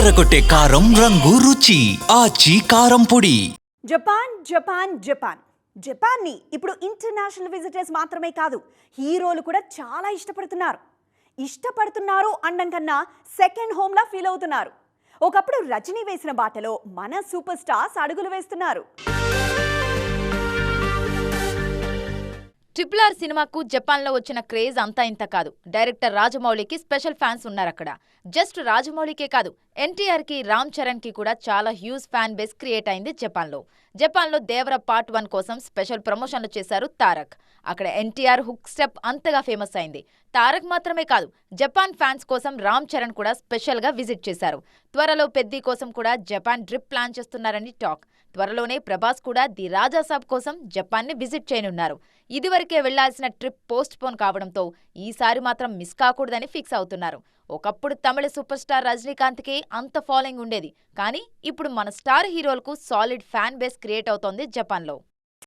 అదరగొట్టే కారం రంగు రుచి. ఆచి కారం పొడి. జపాన్ జపాన్ జపాన్. జపాన్ని ఇప్పుడు ఇంటర్నేషనల్ విజిటర్స్ మాత్రమే కాదు హీరోలు కూడా చాలా ఇష్టపడుతున్నారు. ఇష్టపడుతున్నారు అనడం కన్నా సెకండ్ హోమ్లా ఫీల్ అవుతున్నారు. ఒకప్పుడు రజనీ వేసిన బాటలో మన సూపర్ స్టార్స్ అడుగులు వేస్తున్నారు. ట్రిపుల్ ఆర్ సినిమాకు జపాన్లో వచ్చిన క్రేజ్ అంతా ఇంత కాదు. డైరెక్టర్ రాజమౌళికి స్పెషల్ ఫ్యాన్స్ ఉన్నారు అక్కడ. జస్ట్ రాజమౌళికే కాదు ఎన్టీఆర్కి రామ్ చరణ్కి కూడా చాలా హ్యూజ్ ఫ్యాన్ బేస్ క్రియేట్ అయింది జపాన్లో. జపాన్లో దేవర పార్ట్ వన్ కోసం స్పెషల్ ప్రమోషన్లు చేశారు తారక్. అక్కడ ఎన్టీఆర్ హుక్ స్టెప్ అంతగా ఫేమస్ అయింది. తారక్ మాత్రమే కాదు జపాన్ ఫ్యాన్స్ కోసం రామ్ చరణ్ కూడా స్పెషల్గా విజిట్ చేశారు. త్వరలో పెద్ది కోసం కూడా జపాన్ డ్రిప్ ప్లాన్ చేస్తున్నారని టాక్. త్వరలోనే ప్రభాస్ కూడా ది రాజాసాబ్ కోసం జపాన్ని విజిట్ చేయనున్నారు. ఇదివరకే వెళ్ళాల్సిన ట్రిప్ పోస్ట్ పోన్ కావడంతో ఈసారి మాత్రం మిస్ కాకూడదని ఫిక్స్ అవుతున్నారు. ఒకప్పుడు తమిళ సూపర్ స్టార్ రజనీకాంత్కి అంత ఫాలోయింగ్ ఉండేది. కానీ ఇప్పుడు మన స్టార్ హీరోలకు సాలిడ్ ఫ్యాన్ బేస్ క్రియేట్ అవుతోంది జపాన్లో.